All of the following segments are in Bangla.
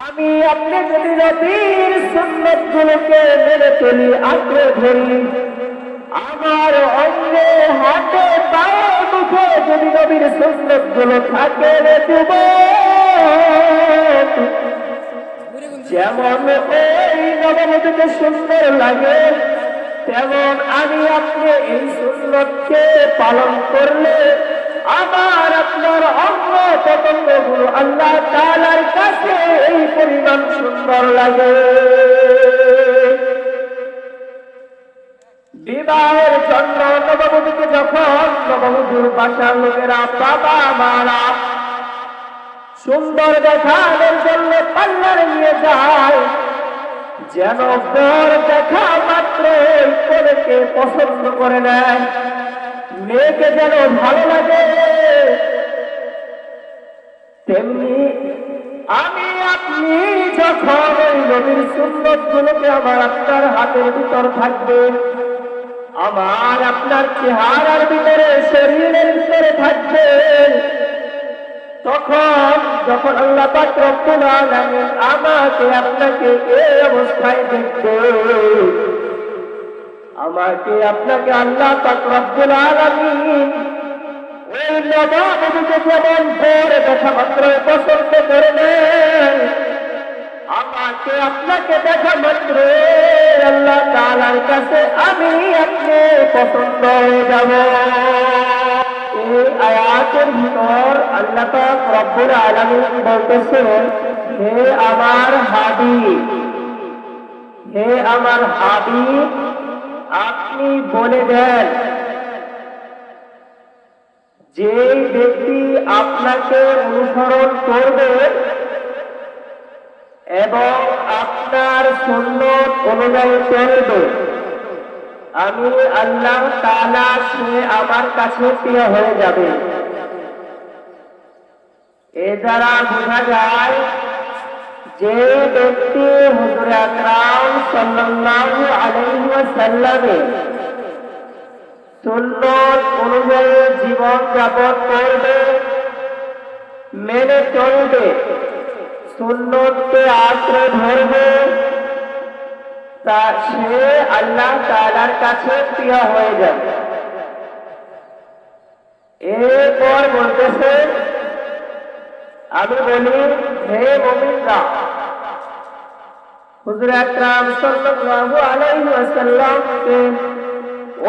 আমি আপনি যদি নবীর সুন্নত গুলোকে মেনে চলি আঁকড়ে ধরি আমার অঙ্গে হাতে পায়ে মুখে যদি নবীর সুন্নতগুলো থাকে রে যুবক, যেমন এই নবমীকে সুন্দর লাগে তেমন আমি আপনি এই সুন্নতকে পালন করলে আমার আপনার অঙ্গ পতঙ্গগুলো আল্লাহ তালার কাছে এই পরিমাণ সুন্দর লাগে। বিবাহের জন্য নববধূকে যখন নববধূর বাসার লোকেরা বাবা, মারা সুন্দর দেখানোর জন্য পাল্লার নিয়ে যায়, যেন বর দেখা মাত্র পছন্দ করে নেয়। মেয়েকে যেন ভালো লাগে। তেমনি আমি আপনি যখন ওই নবীর সুন্নত গুলোকে আমার আপনার হাতের ভিতর থাকবে, আমার আপনার চেহারার ভিতরে শরীরের ভিতরে থাকবে, তখন যখন আল্লাহ পাক রব্বুল আমাকে আপনাকে এই অবস্থায় দেখবে। আমাকে আপনাকে আল্লাহ পাক রব্বুল আলামিন ওই নবাবকে যেমন ভোরে দেখা মাত্র পছন্দ করে নেন আমাকে আপনাকে দেখা মাত্র আল্লাহ তাআলার আমি আপনি পছন্দ হয়ে যাব। এই আয়াতের ভিতর আল্লাহ পাক রব্বুল আলামিন বলতেছেন, হে আমার হাবিব, হে আমার হাবিব আপনি বলে দেন যে ব্যক্তি আপনাকে অনুসরণ করবে এবং আপনার সুন্নত অনুযায়ী চলবে, আমি আল্লাহ তালা সে আমার কাছে প্রিয় হয়ে যাবে। এ দ্বারা বোঝা যায় যে ব্যক্তি হুজুর আকরাম সাল্লাল্লাহু আলাইহি অনুযায়ী জীবন যাপন করবে, মেনে চলবে, সুন্নতকে আঁকড়ে ধরবে, তা সে আল্লাহ তাআলার কাছে প্রিয় হয়ে যাবে। এরপর বলতেছে আমি বলি হে মুমিনরা হুজুর আকরাম সাল্লাল্লাহু আলাইহি ওয়াসাল্লামকে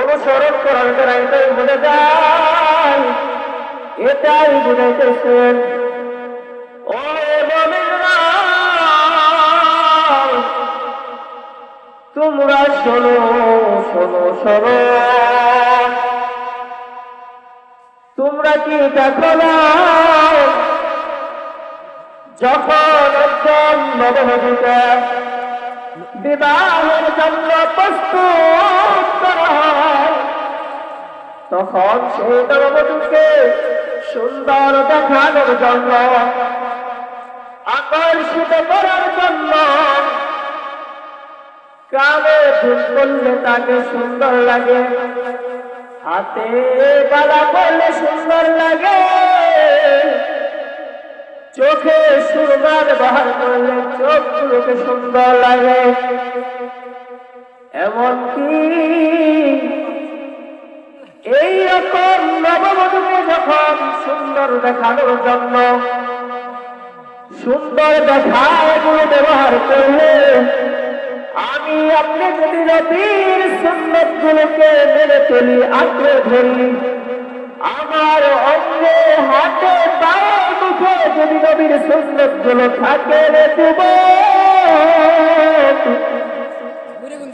অনুসরণ করার দ্বারা এটাই বুঝে যায় এটাই বুঝাইতেছেন। ও মুমিনরা তোমরা শোনো শোনো শোনো। তোমরা কি দেখো না? যখন একজন নববধূকে বিবাহের জন্য প্রস্তুত হয়, তখন সেই নববধূকে সুন্দর দেখানোর জন্য, আকর্ষিত করার জন্য কানে ফুল করলে তাকে সুন্দর লাগে। হাতে বালা করলে সুন্দর লাগে। চোখে সুরমার বাহার করলে চোখগুলোকে সুন্দর লাগে। এমনকি এই রকম নববধূকে যখন সুন্দর দেখানোর জন্য, সুন্দর দেখা এগুলো ব্যবহার করলে, আমি আপনি যদি নবীর সুন্নত গুলোকে মেনে চলি আঁকড়ে ধরি আমার অঙ্গে হাতে পায়ে যদি নবীর সুন্নতগুলো থাকে রে যুবক,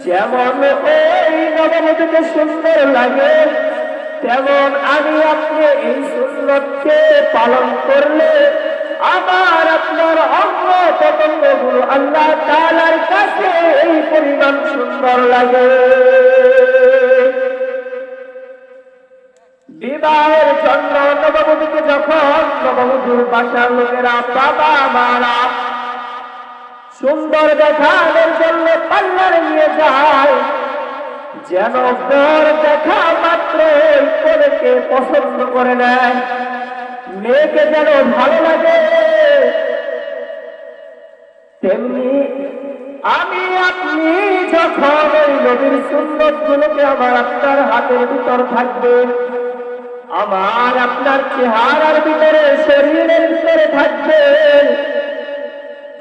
যেমন এই নবমীকে সুন্দর লাগে তেমন আমি আপনি এই সুন্নতকে পালন করলে আমার আপনার অঙ্গ পতঙ্গগুলো আল্লাহ তালার কাছে এই পরিমাণ সুন্দর লাগে। বিবাহের জন্য নববধূকে যখন নববধূর বাসার লোকেরা বাবা মারা, সুন্দর দেখানোর জন্য পাল্লার নিয়ে যায়। যেন বর দেখা মাত্র কোনেকে পছন্দ করে নেয়। মেয়েকে যেন ভালো লাগে। তেমনি আমি আপনি যখন ওই নবীর সুন্নত গুলোকে আমার আপনার হাতের ভিতর থাকবে আমার আপনার চেহারার ভিতরে শরীরের ভিতরে থাকবে।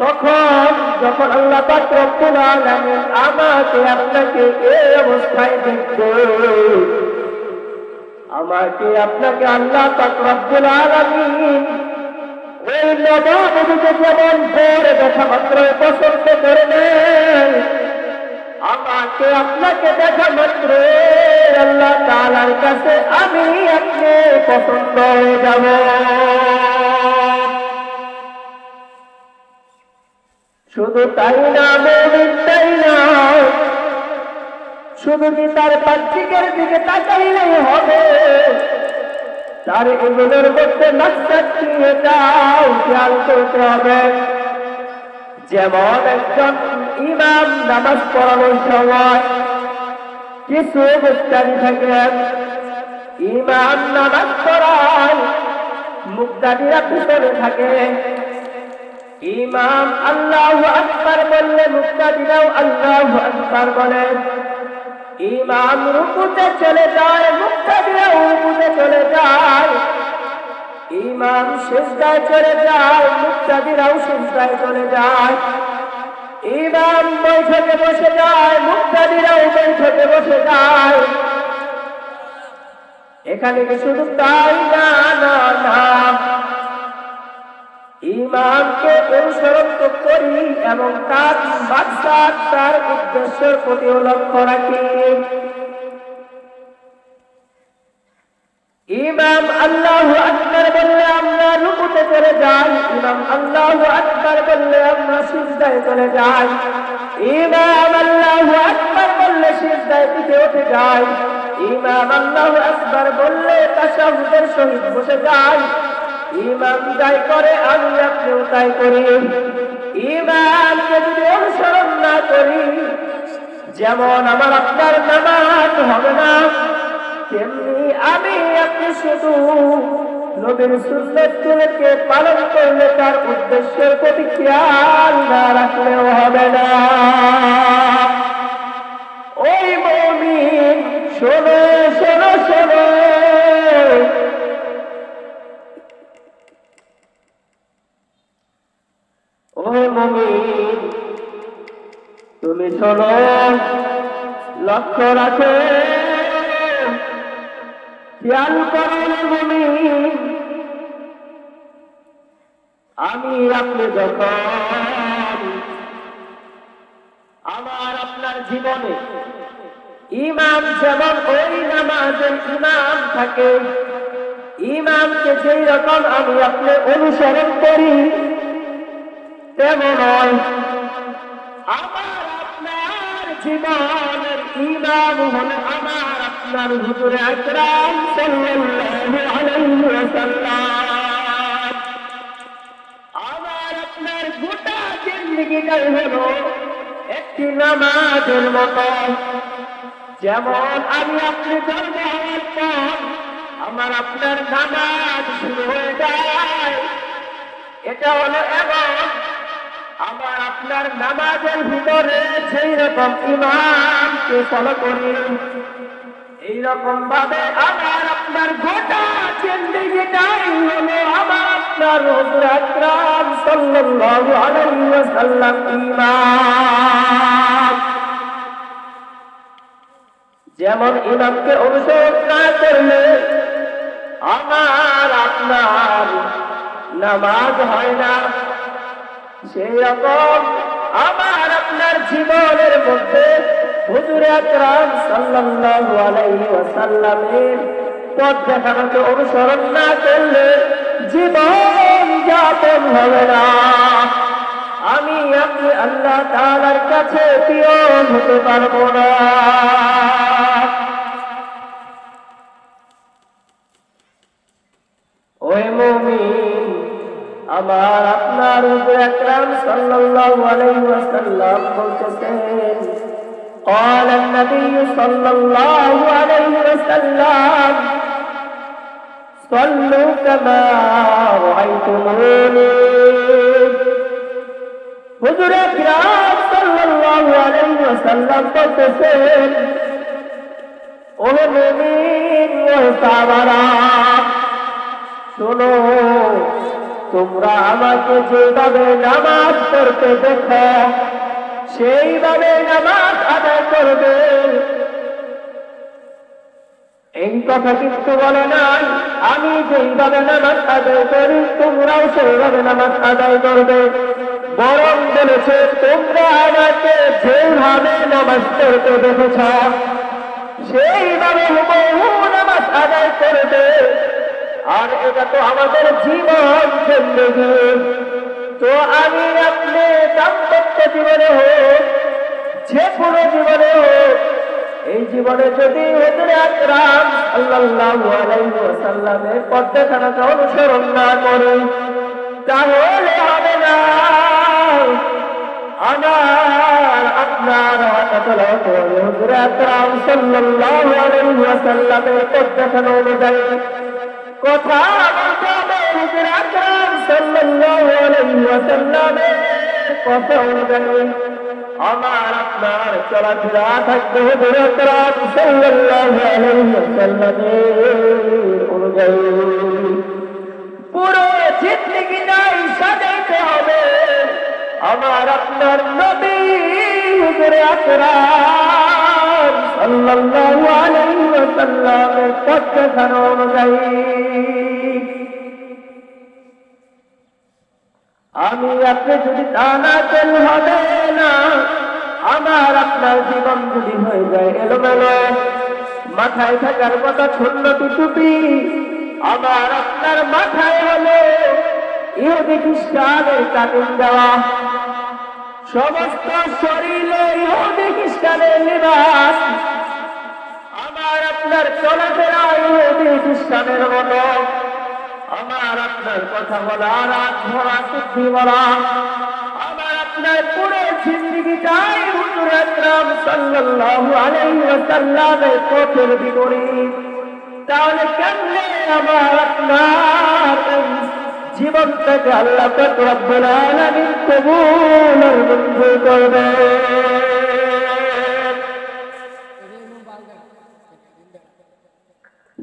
তখন যখন আল্লাহ রব্বুল আলামিন আমাকে আপনাকে এই অবস্থায় দেখবে, আমাকে আপনাকে আল্লাহ রব্বুল আলামিন ওই নবাবকে যেমন ভোর দেখা মাত্র পছন্দ করে নেন আমাকে আপনাকে দেখা মাত্র। আল্লাহ তালার কাছে আমি আপনি পছন্দ হয়ে যাব। শুধু তাই না মমিন তাই না, শুধু কি তার পাত্রিকের দিকে তাকাইলেই হবে? তার এগুলোর মধ্যে নকশাত দিয়ে যাও, খেয়াল করতে হবে। যেমন একজন ইমাম নামাজ পড়ানোর সময় কিছু মুক্তাদি থাকেন। ইমাম নামাজ পড়ায় মুক্তাদিরা পিছনে থাকে। ইমাম আল্লাহ আকবার বললে মুক্তাদিরাও আল্লাহ আকবার বলেন ইমাম রুকুতে চলে যায়, মুক্তাদিরাও রুকুতে চলে যায়। ইমাম সেজদায় চলে যায়, মুক্তাদিরাও সেজদায় চলে যায়। ইমাম বৈঠকে বসে যায়, মুক্তাদিরাও বৈঠকে বসে যায়। এখানে কি শুধু তাই না না না। ইমামকে অনুসরণ তো করি, এবং তার বাচ্চা তার উদ্দেশ্যের প্রতিও লক্ষ্য রাখি। ইমাম আল্লাহ আকবর বললে আমরা রুকুতে চলে যাই। ইমাম আল্লাহ বললে আমরা সিজদায় চলে যাই। ইমাম আল্লাহ বললে সিজদায় দিকে উঠে যাই। ইমাম আল্লাহ বললে তাসাহুদের সহিত বসে যায় ইমাম যাই করে, আমি আপনিও তাই করি। ইমামকে যদি অনুসরণ না করি, যেমন আমার আপনার নামাজ হবে না, তেমনি আমি আপনি শুধু নবীর সুন্নতগুলোকে পালন করলে তার উদ্দেশ্যের প্রতি খেয়াল না রাখলেও হবে না। ওই মমিন, শোনো শোনো শোনো। তুমি শোনো, লক্ষ্য রাখো। আমি আপনি যখন আমার আপনার জীবনে ইমাম যেমন ওই নামাজের ইমাম থাকে, ইমামকে সেই রকম আমি আপনি অনুসরণ করি, তেমন আমার আপনার জীবনের ইমাম হলো আমার আপনার হুজুরে আকরাম সাল্লাল্লাহু আমার আপনার গোটা জিন্দগিটাই হলো একটি নামাজের মতো। যেমন আমি আপনি জন্ম হওয়ার পর আমার আপনার নামাজ শুরু হয়ে যায়। এটা হলো এমন, আমার আপনার নামাজের ভিতরে সেই রকম ইমামকে ফলো করি। এইরকম ভাবে আমার আপনার গোটা জিন্দগিটাই হলো আমার আপনার যেমন ইমামকে অনুসরণ না করলে আমার আপনার নামাজ হয় না। সেই রকম আমার আপনার জীবনের মধ্যে হুজুর আকরাম সাল্লাল্লাহু আলাইহি ওয়াসাল্লামের পথ দেখানোকে অনুসরণ না করলে জীবন যাপন হবে না। আমি আপনি আল্লাহ তাআলার কাছে প্রিয় হতে পারব না। النبي صلى الله عليه وسلم صلوا كما رأيتموني হুজুরে কিরাম সাল্লাল্লাহু আলাইহি ওয়াসাল্লাম বলতেছেন ও মুমিন ও সাহাবারা শোনো তোমরা আমাকে যেভাবে নামাজ পড়তে দেখো সেইভাবে নামাজ আদায় করবে। এই কথা কিন্তু বলে নাই। আমি যেইভাবে নামাজ আদায় করি, তোমরাও সেইভাবে নামাজ আদায় করবে। বরং বলেছে, তোমরা আমাকে যেভাবে নামাজ পড়তে দেখেছ, সেইভাবে নামাজ আদায় করবে। আর এটা তো আমাদের জীবন জিন্দগি তো আমি আপনি দাম্পত্য জীবনে হোক, যে কোনো জীবনে হোক, এই জীবনে যদি হুজুরে আকরাম সাল্লাল্লাহু আলাইহি ওয়াসাল্লামের পথ দেখানোকে অনুসরণ না করি, তাহলে হবে না। আপনার কথা সাল্লাল্লাহু আলাইহি ওয়াসাল্লামের কথা অনুযায়ী আমার আপনার চলাফেরা থাকতে হবে রাত সাল্লাল্লাহু আলাইহি ওয়াসাল্লামের অনুযায়ী। পুরো জিন্দগিটাই সাজাইতে হবে। আমার আপনার নবী হুজুরে আকরাম সাল্লাল্লাহু আলাইহি ওয়াসাল্লামের পথ অনুযায়ী। আমি আপনি যদি তা না তেল হবে না, আমার আপনার জীবন যদি হয়ে যায় এলোমেলো, মাথায় থাকার কথা ছন্নটি টুপি, আমার আপনার মাথায় হলো ইহুদি খ্রিস্টানের কাটিং দেওয়া। সমস্ত শরীরে ইহুদি খ্রিস্টানের লিবাস, আমার আপনার চলাফেরা ইহুদি খ্রিস্টানের মতো। আমার আপনার কথা বলা রাত ভরা বুদ্ধি বলা? আমার আপনার পুরো জিন্দগিটাই হুজুর আকরাম সাল্লাল্লাহু আলাইহি ওয়াসাল্লামের পথের বিপরীত। তাহলে কেমনে আমার আপনার এই জীবনটাকে আল্লাহ পাক রব্বুল আলামিন কবুল আর মঞ্জুর করবে?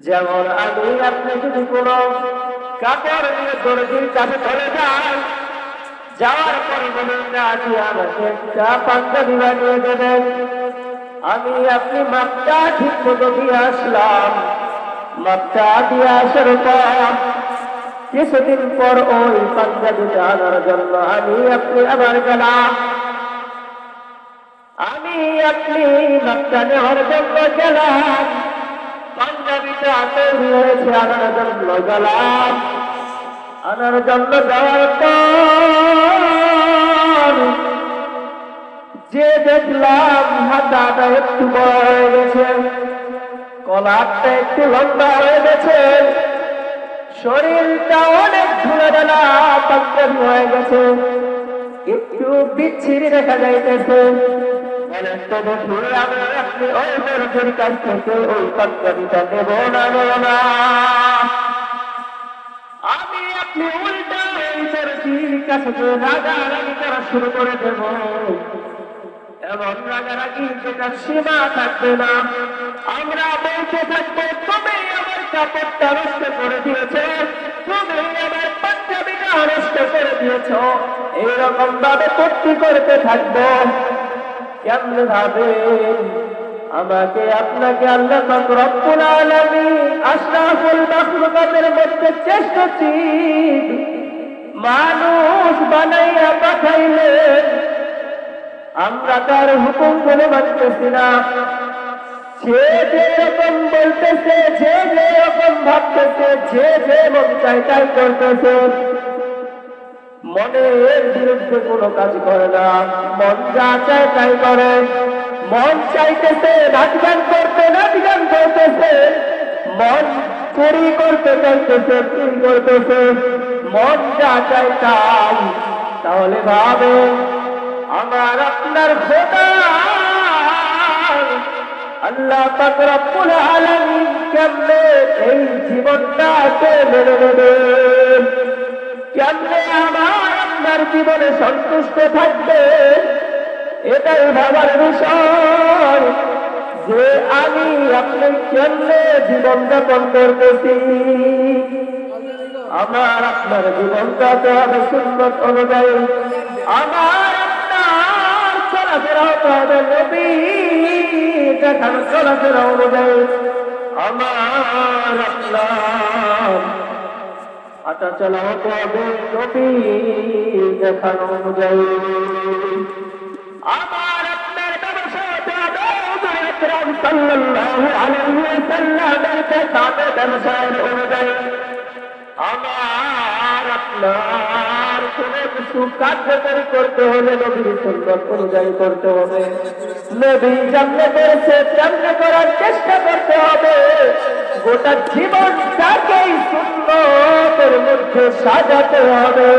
যেমন আমি আপনি যদি কোনো কাপড় নিয়ে দর্জির কাছে চলে যান যাওয়ার পরে বলেন, না আজকে আমাকে একটা পাঞ্জাবি বানিয়ে দেবেন। আমি আপনি মাপটা ঠিক মতো দিয়ে আসলাম। মাপটা দিয়ে আসার পর কিছুদিন পর ওই পাঞ্জাবিটা আনার জন্য আমি আপনি আবার গেলাম। আমি আপনি মাপটা নেওয়ার জন্য গেলাম। জন্য যাওয়ার পর যে দেখলাম হাতাটা একটু বড় হয়ে গেছে কলারটা একটু লম্বা হয়ে গেছে। শরীরটা অনেক ধুলে ডালা পাঞ্জাবি হয়ে গেছে। একটু বিচ্ছিরি দেখা যাইতেছে। বলেন তো দেখি আমি ওই মেরুদের কাছ থেকে ওই পাঞ্জাবিটা নেব না। আমরা বলতে থাকব, তুমি আমার করে দিয়েছ। তুমি আমার পাঞ্জাবিটা করে দিয়েছ। এইরকম ভাবে করতে থাকব। কেমন ভাবে, আমাকে আপনাকে আল্লাহ রব্বুল আলামিন আশরাফুল মধ্যে শ্রেষ্ঠ জীব মানুষ বানাইয়া পাঠাইলেন। আমরা তার হুকুমগুলো মানতেছি না। যে রকম বলতেছে যে যে রকম ভাবতেছে যে যে মন চাই তাই করতেছে। মনের বিরুদ্ধে কোনো কাজ করে না। মন যা চায় তাই করে। মন চাইতেছে নাচ গান করতে, নাচ গান করতেছে। মন চুরি করতে চাইতেছে, চুরি করতেছে। মন যা চায় তাই। তাহলে ভাবে, আমার আপনার খোদা। আল্লাহ পাক রব্বুল আলামিন কেমনে এই জীবনটাকে মেনে নেবে কেমনে আপনার জীবনে সন্তুষ্ট থাকবে। এটাই ভাবার বিষয় যে আমি আপনি কেমনে জীবন যাপন করতেছি? আমার আপনার জীবনটা তো হবে সুন্দর অনুযায়ী। আমার আপনার চলাফেরা হতে হবে নবী দেখানো চলাফেরা অনুযায়ী। আমার আপনার হাঁটা চলা হতে হবে নবী দেখানো অনুযায়ী আমার আপনার ব্যবসা হতে হবে হুজুর আকরাম সাল্লাল্লাহু আলাইহি আমার আপনার কোন কিছু করতে হলে নবীর সুন্দর অনুযায়ী করতে হবে। নবী যেমনে করেছে তেমনে করার চেষ্টা করতে হবে। গোটা জীবনটাকেই সুন্দরের মধ্যে সাজাতে হবে।